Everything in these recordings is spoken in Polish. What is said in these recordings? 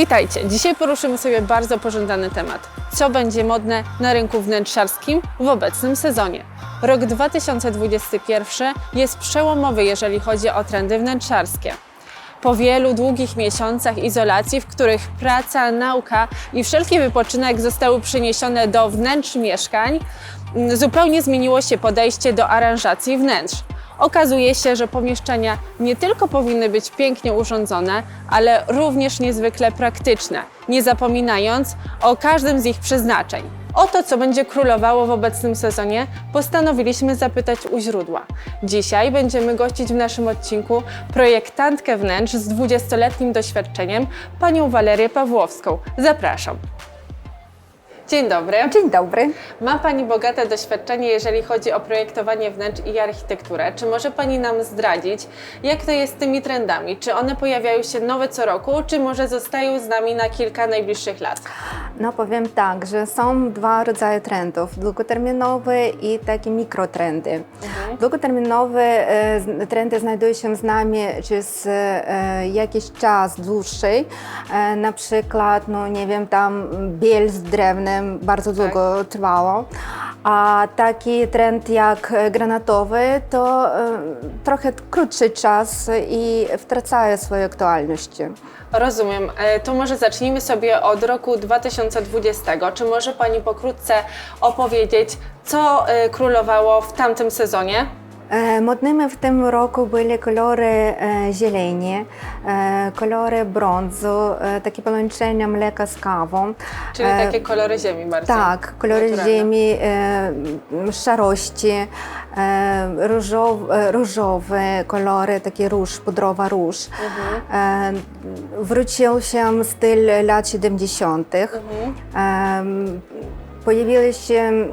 Witajcie! Dzisiaj poruszymy sobie bardzo pożądany temat. Co będzie modne na rynku wnętrzarskim w obecnym sezonie? Rok 2021 jest przełomowy, jeżeli chodzi o trendy wnętrzarskie. Po wielu długich miesiącach izolacji, w których praca, nauka i wszelki wypoczynek zostały przeniesione do wnętrz mieszkań, mm, zupełnie zmieniło się podejście do aranżacji wnętrz. Okazuje się, że pomieszczenia nie tylko powinny być pięknie urządzone, ale również niezwykle praktyczne, nie zapominając o każdym z ich przeznaczeń. O to, co będzie królowało w obecnym sezonie, postanowiliśmy zapytać u źródła. Dzisiaj będziemy gościć w naszym odcinku projektantkę wnętrz z 20-letnim doświadczeniem, panią Walerię Pawłowską. Zapraszam. Dzień dobry. Dzień dobry. Ma Pani bogate doświadczenie, jeżeli chodzi o projektowanie wnętrz i architekturę. Czy może Pani nam zdradzić, jak to jest z tymi trendami? Czy one pojawiają się nowe co roku, czy może zostają z nami na kilka najbliższych lat? No powiem tak, że są dwa rodzaje trendów, długoterminowe i takie mikrotrendy. Długoterminowe e, trendy znajdują się z nami przez e, jakiś czas dłuższy, e, na przykład, no nie wiem, tam biel z drewnem bardzo długo trwało, a taki trend jak e, granatowy to e, trochę krótszy czas i wtracają swoją aktualność. Rozumiem. E, To może zacznijmy sobie od roku 2020. Czy może Pani pokrótce opowiedzieć, co e, królowało w tamtym sezonie? Modnymi w tym roku były kolory e, zieleni, e, kolory brązu, e, takie połączenia mleka z kawą. Czyli E, takie kolory ziemi bardzo. Tak, kolory naturalne. ziemi, e, szarości, różow, różowe kolory, taki róż, pudrowa róż. E, wrócił się styl lat 70. Em, Pojawiła się, mm,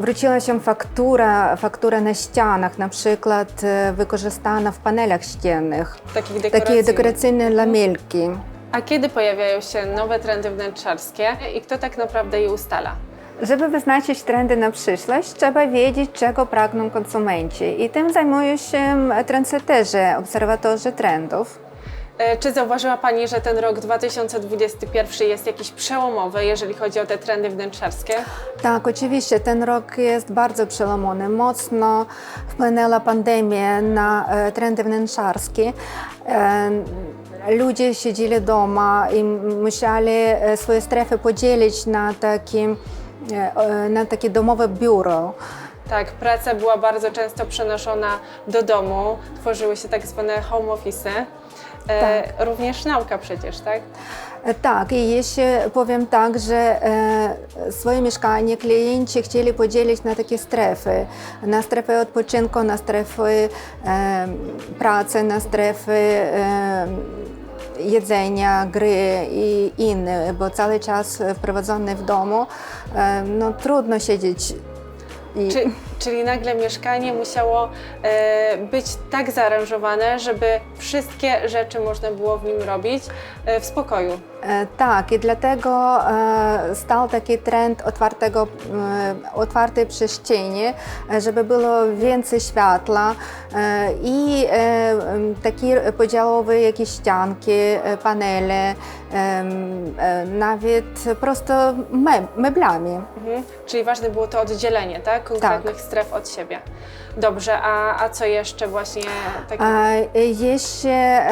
wróciła się faktura, faktura na ścianach, na przykład e, wykorzystana w panelach ściennych. Takich Takie dekoracyjnych. dekoracyjne lamelki. A kiedy pojawiają się nowe trendy wnętrzarskie i kto tak naprawdę je ustala? Żeby wyznaczyć trendy na przyszłość, trzeba wiedzieć, czego pragną konsumenci. I tym zajmują się trendsetterzy, obserwatorzy trendów. E, Czy zauważyła Pani, że ten rok 2021 jest jakiś przełomowy, jeżeli chodzi o te trendy wnętrzarskie? Tak, oczywiście, ten rok jest bardzo przełomony. Mocno wpłynęła pandemia na e, trendy wnętrzarskie. E, ludzie siedzieli doma i musieli swoje strefy podzielić na, taki, e, e, na takie domowe biuro. Tak, praca była bardzo często przenoszona do domu, tworzyły się tak zwane home office. E, Również nauka przecież, tak? E, Tak, i jeszcze powiem tak, że e, swoje mieszkanie klienci chcieli podzielić na takie strefy. Na strefy odpoczynku, na strefy e, pracy, na strefy e, jedzenia, gry i inne, bo cały czas wprowadzony w domu, e, no trudno siedzieć. I, Czy, czyli nagle mieszkanie musiało e, być tak zaaranżowane, żeby wszystkie rzeczy można było w nim robić e, w spokoju. E, Tak, i dlatego e, stał taki trend otwartego, e, otwartej przestrzeni, żeby było więcej światła i takie podziałowe jakieś ścianki, panele, nawet prosto meb- meblami. Mhm. Czyli ważne było to oddzielenie, tak? Konkretnych stref od siebie. Dobrze, a, a co jeszcze właśnie takiego? A jeszcze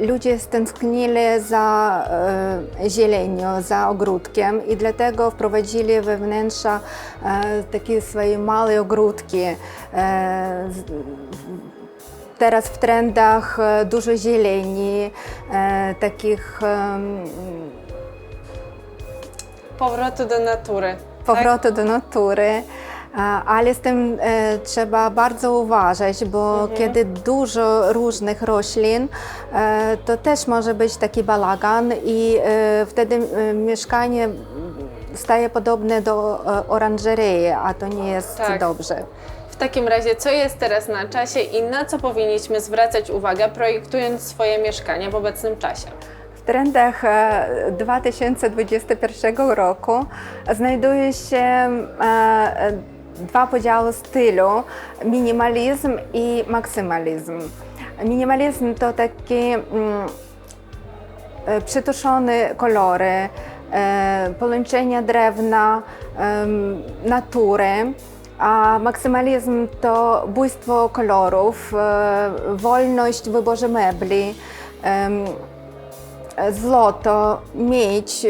ludzie stęsknili za e, zielenią, za ogródkiem i dlatego wprowadzili we wnętrza e, takie swoje małe ogródki. E, Teraz w trendach e, dużo zieleni, e, takich em, Powrotu do natury. powrotu do natury. Ale z tym e, trzeba bardzo uważać, bo kiedy dużo różnych roślin, e, to też może być taki bałagan i e, wtedy mieszkanie staje podobne do oranżerei, a to nie jest Tak. dobrze. W takim razie, co jest teraz na czasie i na co powinniśmy zwracać uwagę, projektując swoje mieszkanie w obecnym czasie? W trendach e, 2021 roku znajduje się dwa podziały stylu: minimalizm i maksymalizm. Minimalizm to taki mm, e, przytuszone kolory, e, połączenia drewna, natury, a maksymalizm to bójstwo kolorów, wolność w wyborze mebli, złoto, miedź,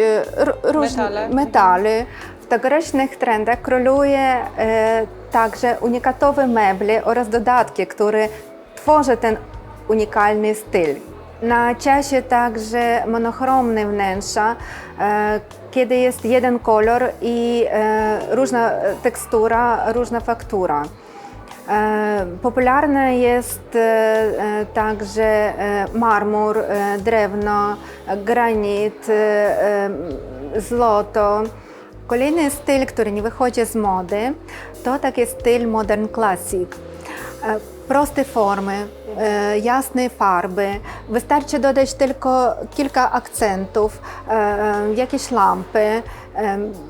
różne Metale. metale. W tegorocznych trendach króluje e, także unikatowe meble oraz dodatki, które tworzą ten unikalny styl. Na czasie także monochromne wnętrza, e, kiedy jest jeden kolor i e, różna tekstura, różna faktura. Popularne jest także marmur, drewno, granit, złoto. Kolejny styl, który nie wychodzi z mody, to taki styl modern classic. E, Proste formy, e, jasne farby. Wystarczy dodać tylko kilka akcentów, e, jakieś lampy,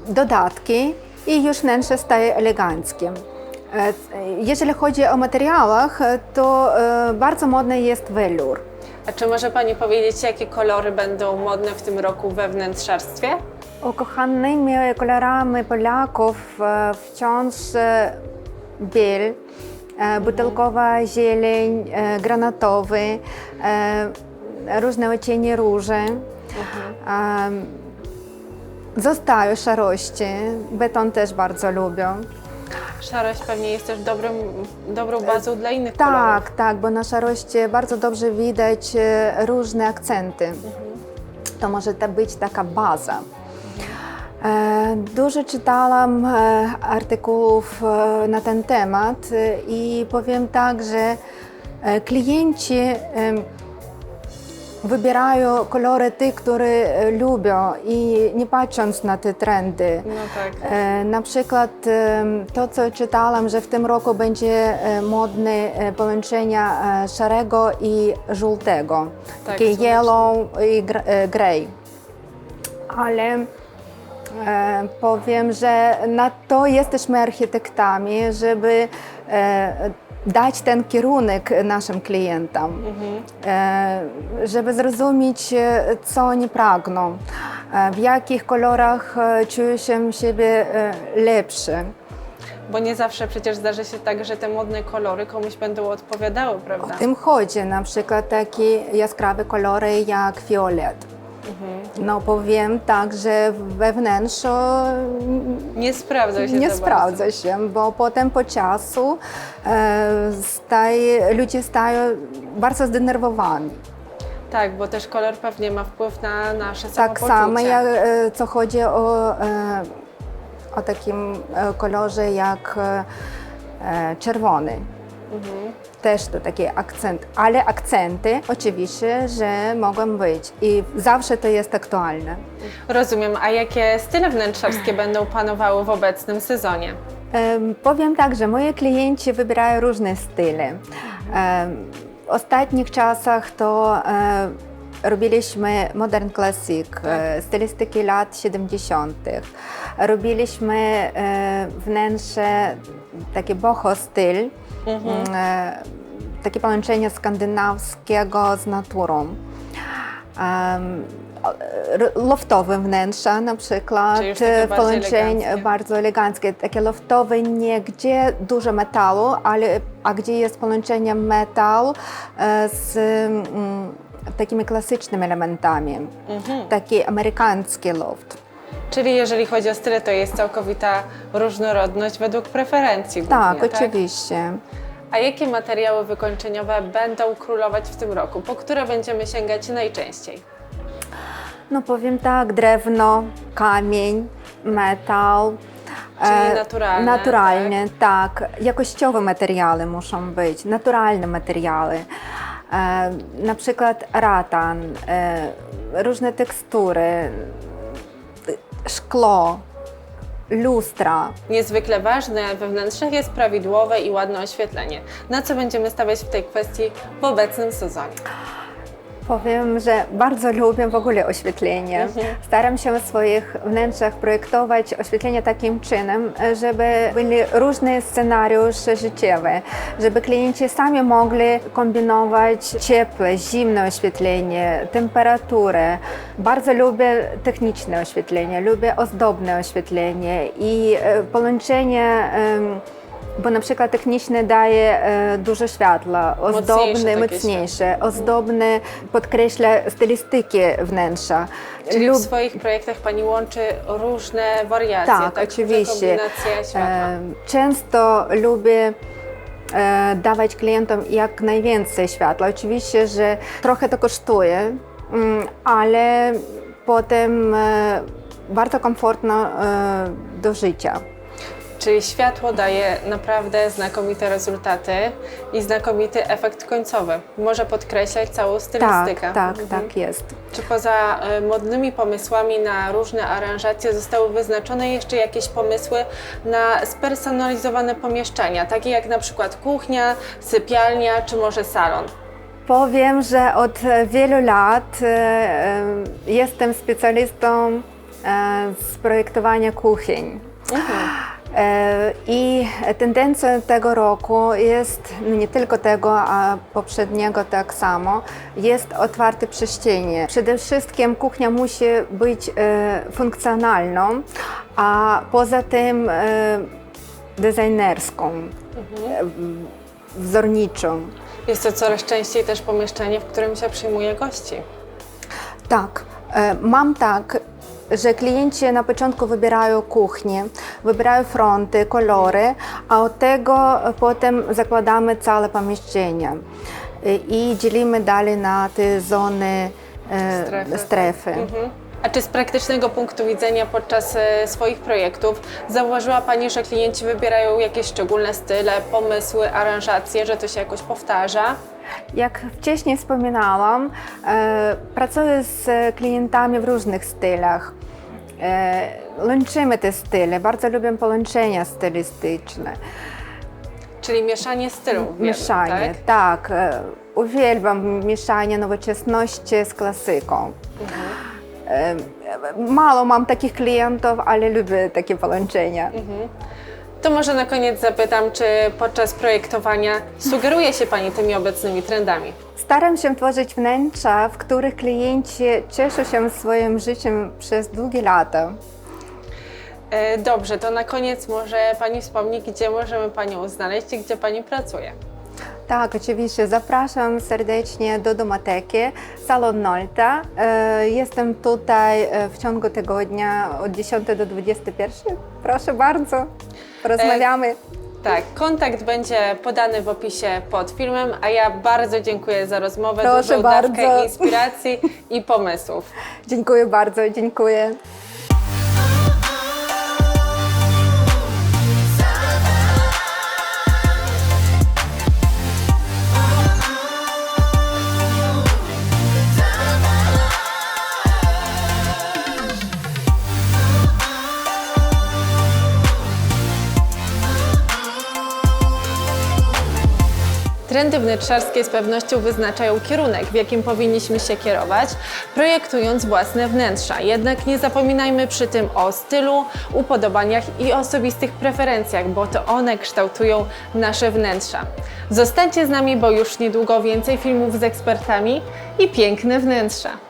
dodatki i już wnętrze staje eleganckim. E, Jeżeli chodzi o materiałach, to bardzo modny jest welur. A czy może Pani powiedzieć, jakie kolory będą modne w tym roku we wnętrzarstwie? Ukochanymi kolorami Polaków e, wciąż e, biel, e, butelkowa zieleń, granatowy, różne odcienie róży. Zostają szarości, beton też bardzo lubią. Szarość pewnie jest też dobrym, dobrą bazą dla innych kolorów. Tak, tak, bo na szarości bardzo dobrze widać różne akcenty. To może to być taka baza. E, Dużo czytałam e, artykułów e, na ten temat i powiem tak, że klienci wybierają kolory tych, które lubią i nie patrząc na te trendy. No tak. Na przykład to, co czytałam, że w tym roku będzie modne połączenia szarego i żółtego, Tak, takie yellow i gr- grey. Ale e, powiem, że na to jesteśmy architektami, żeby e, dać ten kierunek naszym klientom, e, żeby zrozumieć, e, co oni pragną, e, w jakich kolorach e, czują się siebie lepsze. Bo nie zawsze przecież zdarzy się tak, że te modne kolory komuś będą odpowiadały, prawda? W tym chodzi na przykład takie jaskrawe kolory jak fiolet. No powiem tak, że we wnętrzu Nie sprawdza się nie za sprawdza się, bo potem po czasu e, staje, ludzie stają bardzo zdenerwowani. Bardzo. Tak, bo też kolor pewnie ma wpływ na nasze Tak samopoczucie. samo jak e, co chodzi o, e, o takim e, kolorze jak e, e, czerwony. Też to taki akcent, ale akcenty oczywiście, że mogą być i zawsze to jest aktualne. Rozumiem. A jakie style wnętrzarskie będą panowały w obecnym sezonie? Em, Powiem tak, że moi klienci wybierają różne style. Em, W ostatnich czasach to e, robiliśmy modern classic, e, stylistyki lat 70. Robiliśmy e, wnętrze takie boho styl, e, takie połączenie skandynawskiego z naturą. Em, r- loftowe wnętrza na przykład, Czyli już takie e, bardziej połączenie eleganckie. bardzo eleganckie, takie loftowe, nie gdzie dużo metalu, ale a gdzie jest połączenie metal e, z mm, takimi klasycznymi elementami. Taki amerykański loft. Czyli jeżeli chodzi o style, to jest całkowita różnorodność według preferencji. Tak, głównie, oczywiście. A jakie materiały wykończeniowe będą królować w tym roku? Po które będziemy sięgać najczęściej? No powiem tak, drewno, kamień, metal. Czyli e, naturalne, Naturalne, tak. Jakościowe materiały muszą być, naturalne materiały. E, na przykład ratan, e, różne tekstury, szklo, lustra. Niezwykle ważne we wnętrzach jest prawidłowe i ładne oświetlenie. Na co będziemy stawiać w tej kwestii w obecnym sezonie? Powiem, że bardzo lubię w ogóle oświetlenie. Staram się w swoich wnętrzach projektować oświetlenie takim czynem, żeby były różne scenariusze życiowe, żeby klienci sami mogli kombinować ciepłe, zimne oświetlenie, temperaturę. Bardzo lubię techniczne oświetlenie, lubię ozdobne oświetlenie i e, połączenie. Bo na przykład techniczne daje e, dużo światła, ozdobny, takie mocniejsze, ozdobny podkreśla stylistykę wnętrza. Czyli Lub- w swoich projektach Pani łączy różne wariacje, tak, tak? oczywiście. Kombinacja światła. E, Często lubię e, dawać klientom jak najwięcej światła. Oczywiście, że trochę to kosztuje, mm, ale potem e, bardzo komfortno e, do życia. Czyli światło daje naprawdę znakomite rezultaty i znakomity efekt końcowy. Może podkreślać całą stylistykę. Tak, tak, Mhm. tak jest. Czy poza e, modnymi pomysłami na różne aranżacje zostały wyznaczone jeszcze jakieś pomysły na spersonalizowane pomieszczenia, takie jak na przykład kuchnia, sypialnia czy może salon? Powiem, że od e, wielu lat e, jestem specjalistą z projektowania kuchni. E, I tendencją tego roku jest, nie tylko tego, a poprzedniego tak samo, jest otwarte przestrzenie. Przede wszystkim kuchnia musi być e, funkcjonalną, a poza tym e, designerską, e, wzorniczą. Jest to coraz częściej też pomieszczenie, w którym się przyjmuje gości. Tak, e, mam tak, że klienci na początku wybierają kuchnię, wybierają fronty, kolory, a od tego potem zakładamy całe pomieszczenie E, i dzielimy dalej na te zony, e, Strefy. strefy. Mhm. A czy z praktycznego punktu widzenia podczas e, swoich projektów zauważyła Pani, że klienci wybierają jakieś szczególne style, pomysły, aranżacje, że to się jakoś powtarza? Jak wcześniej wspominałam, e, pracuję z klientami w różnych stylach. E, łączymy te style, bardzo lubię połączenia stylistyczne. Czyli mieszanie stylów. Mieszanie, tak? tak. e, Uwielbiam mieszanie nowoczesności z klasyką. E, Mało mam takich klientów, ale lubię takie połączenia. To może na koniec zapytam, czy podczas projektowania sugeruje się Pani tymi obecnymi trendami? Staram się tworzyć wnętrza, w których klienci cieszą się swoim życiem przez długie lata. E, Dobrze, to na koniec może Pani wspomni, gdzie możemy Panią znaleźć i gdzie Pani pracuje. Tak, oczywiście. Zapraszam serdecznie do Domateki, Salon Nolta. E, Jestem tutaj e, w ciągu tygodnia od 10 do 21. Proszę bardzo, porozmawiamy. Tak, kontakt będzie podany w opisie pod filmem, a ja bardzo dziękuję za rozmowę, Proszę dużą dawkę bardzo. inspiracji i pomysłów. Dziękuję bardzo, dziękuję. Trendy wnętrzarskie z pewnością wyznaczają kierunek, w jakim powinniśmy się kierować, projektując własne wnętrza. Jednak nie zapominajmy przy tym o stylu, upodobaniach i osobistych preferencjach, bo to one kształtują nasze wnętrza. Zostańcie z nami, bo już niedługo więcej filmów z ekspertami i piękne wnętrza.